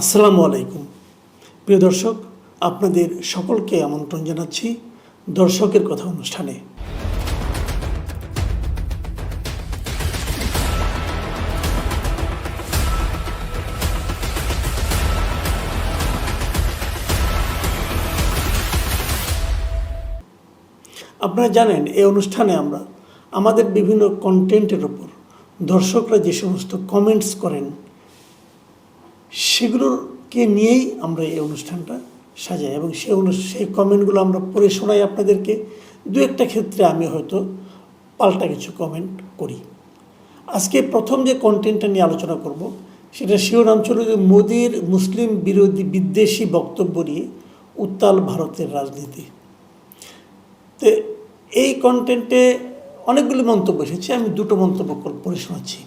আসসালামু আলাইকুম। প্রিয় দর্শক, আপনাদের সকলকে আমন্ত্রণ জানাচ্ছি দর্শকের কথা অনুষ্ঠানে। আপনারা জানেন, এই অনুষ্ঠানে আমরা আমাদের বিভিন্ন কন্টেন্টের ওপর দর্শকরা যে সমস্ত কমেন্টস করেন সেগুলোকে নিয়েই আমরা এই অনুষ্ঠানটা সাজাই এবং অনু- সেই কমেন্টগুলো আমরা পড়ে শোনাই আপনাদেরকে। দু একটা ক্ষেত্রে আমি হয়তো পাল্টা কিছু কমেন্ট করি। আজকে প্রথম যে কন্টেন্টটা নিয়ে আলোচনা করব, সেটা শিরোনাম ছিল যে মোদির মুসলিম বিরোধী বিদ্বেষী বক্তব্য নিয়ে উত্তাল ভারতের রাজনীতি। তো এই কন্টেন্টে অনেকগুলি মন্তব্য এসেছে, আমি দুটো মন্তব্য পড়ে শোনাচ্ছি।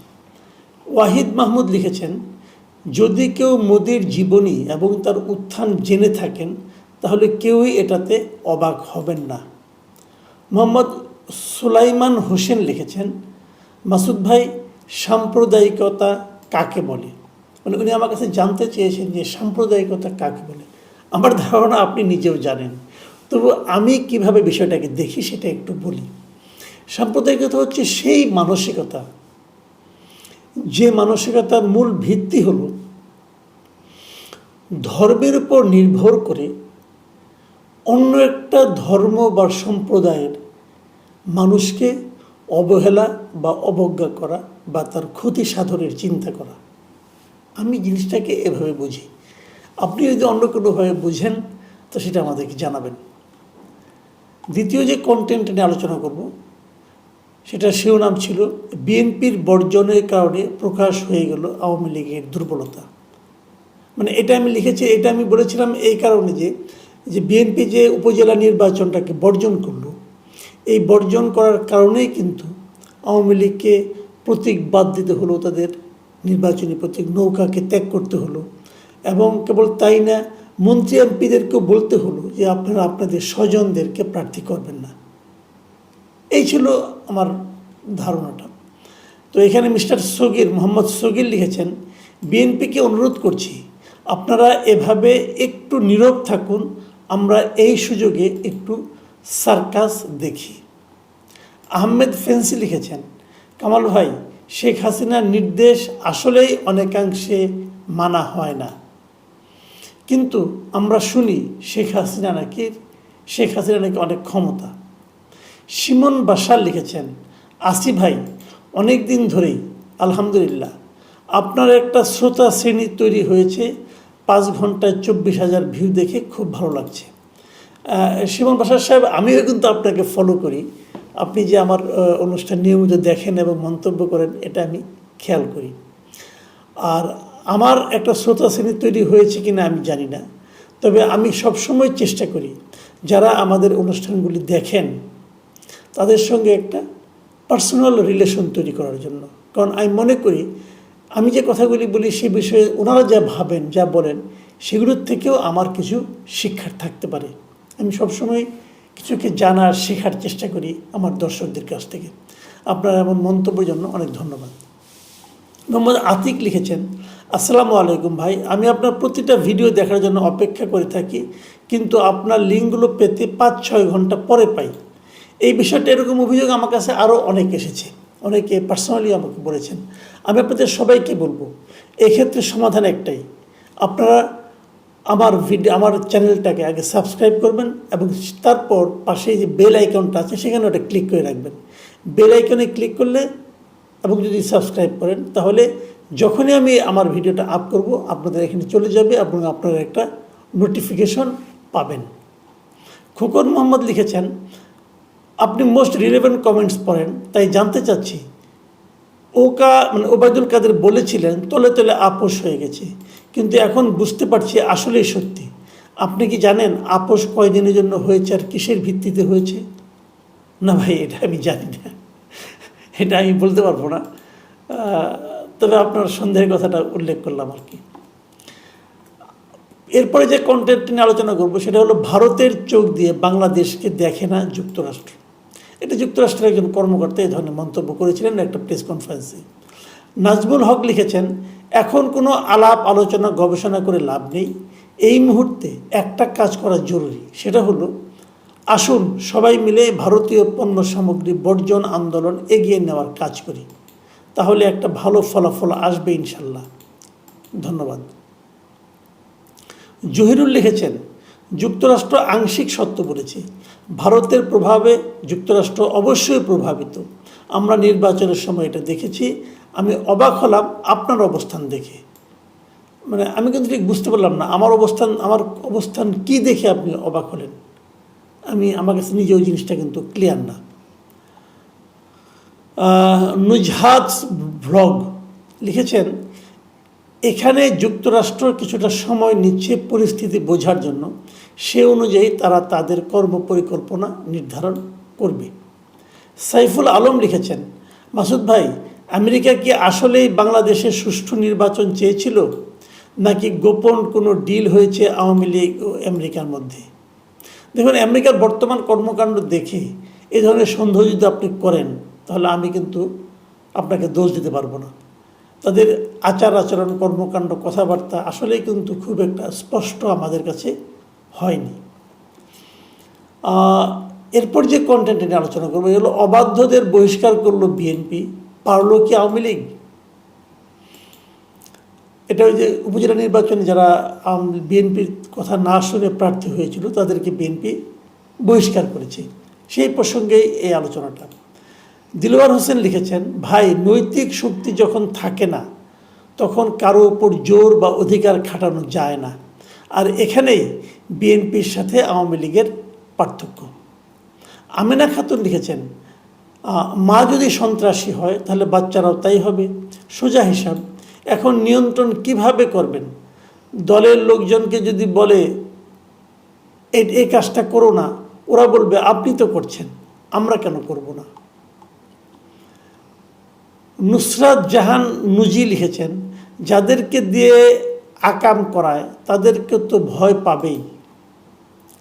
ওয়াহিদ মাহমুদ লিখেছেন যদি কেউ মোদির জীবনী এবং তার উত্থান জেনে থাকেন, তাহলে কেউই এটাতে অবাক হবেন না। মোহাম্মদ সুলাইমান হোসেন লিখেছেন, মাসুদ ভাই, সাম্প্রদায়িকতা কাকে বলে? মানে উনি আমার কাছে জানতে চেয়েছেন যে সাম্প্রদায়িকতা কাকে বলে। আমার ধারণা আপনি নিজেও জানেন। তবু আমি কীভাবে বিষয়টাকে দেখি সেটা একটু বলি। সাম্প্রদায়িকতা হচ্ছে সেই মানসিকতা যে মানসিকতার মূল ভিত্তি হলো ধর্মের উপর নির্ভর করে অন্য একটা ধর্ম বা সম্প্রদায়ের মানুষকে অবহেলা বা অবজ্ঞা করা বা তার ক্ষতি সাধনের চিন্তা করা। আমি জিনিসটাকে এভাবে বুঝি। আপনি যদি অন্য কোনোভাবে বুঝেন, তো সেটা আমাদেরকে জানাবেন। দ্বিতীয় যে কন্টেন্ট নিয়ে আলোচনা করব সেটা শিরোনাম ছিল। বিএনপির বর্জনের কারণে প্রকাশ হয়ে গেল আওয়ামী লীগের দুর্বলতা। মানে এটা আমি লিখেছি, এটা আমি বলেছিলাম এই কারণে যে যে বিএনপি যে উপজেলা নির্বাচনটাকে বর্জন করল, এই বর্জন করার কারণেই কিন্তু আওয়ামী লীগকে প্রতীক বাদ দিতে হলো, তাদের নির্বাচনী প্রতীক নৌকাকে ত্যাগ করতে হলো। এবং কেবল তাই না, মন্ত্রী এমপিদেরকেও বলতে হলো যে, আপনারা আপনাদের স্বজনদেরকে প্রার্থী করবেন না। এই ছিল আমার ধারণাটা। তো এখানে মিস্টার সগির, মোহাম্মদ সগির লিখেছেন, বিএনপিকে অনুরোধ করছি, আপনারা এভাবে একটু নীরব থাকুন, আমরা এই সুযোগে একটু সার্কাস দেখি। আহমেদ ফেন্সি লিখেছেন, কামাল ভাই, শেখ হাসিনার নির্দেশ আসলেই অনেকাংশে মানা হয় না। কিন্তু আমরা শুনি শেখ হাসিনা নাকি, শেখ হাসিনা নাকি অনেক ক্ষমতা। সিমন বাসার লিখেছেন আসি ভাই অনেক দিন ধরেই, আলহামদুলিল্লাহ, আপনার একটা শ্রোতা শ্রেণি তৈরি হয়েছে, পাঁচ ঘন্টায় চব্বিশ হাজার ভিউ দেখে খুব ভালো লাগছে। সিমন বাসার সাহেব, আমিও কিন্তু আপনাকে ফলো করি। আপনি যে আমার অনুষ্ঠান নিয়মিত দেখেন এবং মন্তব্য করেন, এটা আমি খেয়াল করি। আর আমার একটা শ্রোতা শ্রেণি তৈরি হয়েছে কিনা আমি জানি না। তবে আমি সবসময় চেষ্টা করি, যারা আমাদের অনুষ্ঠানগুলি দেখেন তাদের সঙ্গে একটা পার্সোনাল রিলেশন তৈরি করার জন্য। কারণ আমি মনে করি, আমি যে কথাগুলি বলি সে বিষয়ে ওনারা যা ভাবেন, যা বলেন, সেগুলোর থেকেও আমার কিছু শিক্ষার থাকতে পারে। আমি সবসময় কিছুকে জানার, শেখার চেষ্টা করি আমার দর্শকদের কাছ থেকে। আপনার এমন মন্তব্যের জন্য অনেক ধন্যবাদ। মোহাম্মদ আতিক লিখেছেন, আসসালামু আলাইকুম ভাই, আমি আপনার প্রতিটা ভিডিও দেখার জন্য অপেক্ষা করে থাকি, কিন্তু আপনার লিঙ্কগুলো পেতে পাঁচ ছয় ঘণ্টা পরে পাই। এই বিষয়টা এরকম অভিযোগ আমার কাছে আরও অনেক এসেছে। অনেকে পার্সোনালি আমাকে বলেছেন। আমি আপনাদের সবাইকে বলব, এক্ষেত্রে সমাধান একটাই। আপনারা আমার ভিডিও আমার চ্যানেলটাকে আগে সাবস্ক্রাইব করবেন এবং তারপর পাশে যে বেল আইকনটা আছে, সেখানে ওটা ক্লিক করে রাখবেন। বেল আইকনে ক্লিক করলে এবং যদি সাবস্ক্রাইব করেন, তাহলে যখনই আমি আমার ভিডিওটা আপ করব, আপনাদের এখানে চলে যাবে এবং আপনারা একটা নোটিফিকেশন পাবেন। খোকন মোহাম্মদ লিখেছেন আপনি মোস্ট রিলেভেন্ট কমেন্টস পড়েন, তাই জানতে চাচ্ছি। ওকা মানে ওবায়দুল কাদের বলেছিলেন, তলে তলে আপোষ হয়ে গেছে। কিন্তু এখন বুঝতে পারছি আসলেই সত্যি। আপনি কি জানেন আপোষ কয়দিনের জন্য হয়েছে আর কিসের ভিত্তিতে হয়েছে? না ভাই, এটা আমি জানি না। এটা আমি বলতে পারব না। তবে আপনার সন্দেহের কথাটা উল্লেখ করলাম আর কি। এরপরে যে কন্টেন্ট নিয়ে আলোচনা করব, সেটা হলো ভারতের চোখ দিয়ে বাংলাদেশকে দেখে না যুক্তরাষ্ট্র। এটা যুক্তরাষ্ট্রের একজন কর্মকর্তা এই ধরনের মন্তব্য করেছিলেন একটা প্রেস কনফারেন্সে। নাজমুল হক লিখেছেন, এখন কোনো আলাপ, আলোচনা, গবেষণা করে লাভ নেই। এই মুহূর্তে একটা কাজ করা জরুরি। সেটা হলো, আসুন সবাই মিলে ভারতীয় পণ্য সামগ্রী বর্জন আন্দোলন এগিয়ে নেওয়ার কাজ করি। তাহলে একটা ভালো ফলাফল আসবে ইনশাল্লাহ। ধন্যবাদ। জহিরুল লিখেছেন যুক্তরাষ্ট্র আংশিক সত্য বলেছে। ভারতের প্রভাবে যুক্তরাষ্ট্র অবশ্যই প্রভাবিত। আমরা নির্বাচনের সময় এটা দেখেছি। আমি অবাক হলাম আপনার অবস্থান দেখে। মানে আমি কিন্তু ঠিক বুঝতে পারলাম না, আমার অবস্থান আমার অবস্থান কি দেখে আপনি অবাক হলেন? আমি, আমার কাছে নিজে ওই জিনিসটা কিন্তু ক্লিয়ার না। নুজহাত ভ্লগ লিখেছেন, এখানে যুক্তরাষ্ট্র কিছুটা সময় নিচ্ছে পরিস্থিতি বোঝার জন্য। সে অনুযায়ী তারা তাদের কর্ম পরিকল্পনা নির্ধারণ করবে। সাইফুল আলম লিখেছেন, মাসুদ ভাই, আমেরিকা কি আসলেই বাংলাদেশে সুষ্ঠু নির্বাচন চেয়েছিল, নাকি গোপন কোনো ডিল হয়েছে আওয়ামী লীগ ও আমেরিকার মধ্যে? দেখুন, আমেরিকার বর্তমান কর্মকাণ্ড দেখে এ ধরনের সন্দেহ যদি আপনি করেন, তাহলে আমি কিন্তু আপনাকে দোষ দিতে পারব না। তাদের আচার আচরণ কর্মকাণ্ড, কথাবার্তা আসলেই কিন্তু খুব একটা স্পষ্ট আমাদের কাছে হয়নি। এরপর যে কন্টেন্ট নিয়ে আলোচনা করব এগুলো অবাধ্যদের বহিষ্কার করল বিএনপি পারল কি আওয়ামী লীগ? এটা ওই যে উপজেলা নির্বাচনে যারা বিএনপির কথা না শুনে প্রার্থী হয়েছিল, তাদেরকে বিএনপি বহিষ্কার করেছে। সেই প্রসঙ্গেই এই আলোচনাটা। দিলওয়ার হোসেন লিখেছেন, ভাই, নৈতিক শক্তি যখন থাকে না, তখন কারও উপর জোর বা অধিকার খাটানো যায় না। আর এখানেই বিএনপির সাথে আওয়ামী লীগের পার্থক্য। আমিনা খাতুন লিখেছেন মা যদি সন্ত্রাসী হয়, তাহলে বাচ্চারাও তাই হবে। সোজা হিসাব, এখন নিয়ন্ত্রণ কীভাবে করবেন? দলের লোকজনকে যদি বলে এই কাজটা করো না, ওরা বলবে, আপনি তো করছেন, আমরা কেন করব না? নুসরাত জাহান নুজি লিখেছেন, যাদেরকে দিয়ে আকাম করায়, তাদেরকে তো ভয় পাবেই।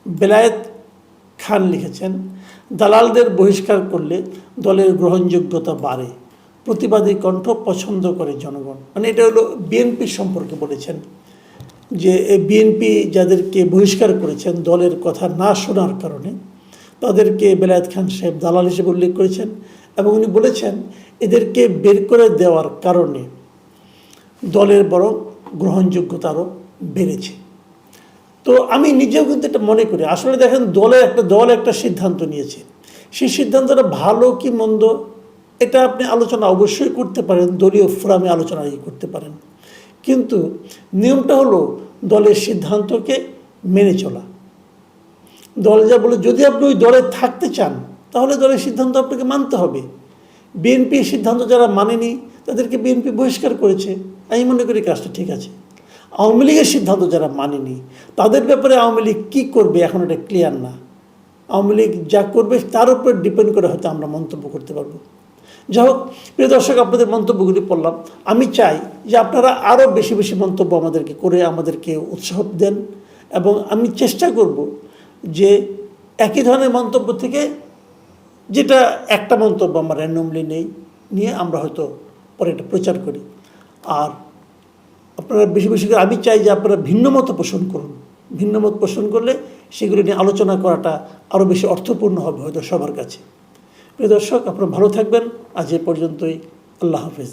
বেলায়েত খান লিখেছেন, দালালদের বহিষ্কার করলে দলের গ্রহণযোগ্যতা বাড়ে, প্রতিবাদী কণ্ঠ পছন্দ করে জনগণ। মানে এটা হলো বিএনপি সম্পর্কে বলেছেন যে বিএনপি যাদেরকে বহিষ্কার করেছেন, দলের কথা না শোনার কারণে, তাদেরকে বেলায়েত খান সাহেব দালাল হিসেবে উল্লেখ করেছেন এবং উনি বলেছেন, এদেরকে বের করে দেওয়ার কারণে দলের বরং গ্রহণযোগ্যতা আরও বেড়েছে। তো আমি নিজেও কিন্তু এটা মনে করি। আসলে দেখেন, দলে একটা, দল একটা সিদ্ধান্ত নিয়েছে। সেই সিদ্ধান্তটা ভালো কি মন্দ, এটা আপনি আলোচনা অবশ্যই করতে পারেন। দলীয় ফোরামে আলোচনা করতে পারেন। কিন্তু নিয়মটা হলো দলের সিদ্ধান্তকে মেনে চলা। দল যা বলে, যদি আপনি ওই দলে থাকতে চান, তাহলে দলের সিদ্ধান্ত আপনাকে মানতে হবে। বিএনপি সিদ্ধান্ত যারা মানেনি, তাদেরকে বিএনপি বহিষ্কার করেছে। আমি মনে করি কাজটা ঠিক আছে। আওয়ামী লীগের সিদ্ধান্ত যারা মানেনি, তাদের ব্যাপারে আওয়ামী লীগ কী করবে এখন এটা ক্লিয়ার না। আওয়ামী লীগ যা করবে তার উপর ডিপেন্ড করে হয়তো আমরা মন্তব্য করতে পারব। যাই হোক, প্রিয় দর্শক, আপনাদের মন্তব্যগুলি পড়লাম। আমি চাই যে আপনারা আরও বেশি বেশি মন্তব্য আমাদেরকে করে আমাদেরকে উৎসাহ দেন এবং আমি চেষ্টা করব যে একই ধরনের মন্তব্য থেকে যেটা একটা মন্তব্য আমরা র্যান্ডমলি নেই, নিয়ে আমরা হয়তো পরে এটা প্রচার করি। আর আপনারা বেশি বেশি করে, আমি চাই যে আপনারা ভিন্ন মত পোষণ করুন। ভিন্ন মত পোষণ করলে সেগুলি নিয়ে আলোচনা করাটা আরও বেশি অর্থপূর্ণ হবে হয়তো সবার কাছে। প্রিয় দর্শক, আপনারা ভালো থাকবেন। আজ এ পর্যন্তই। আল্লাহ হাফেজ।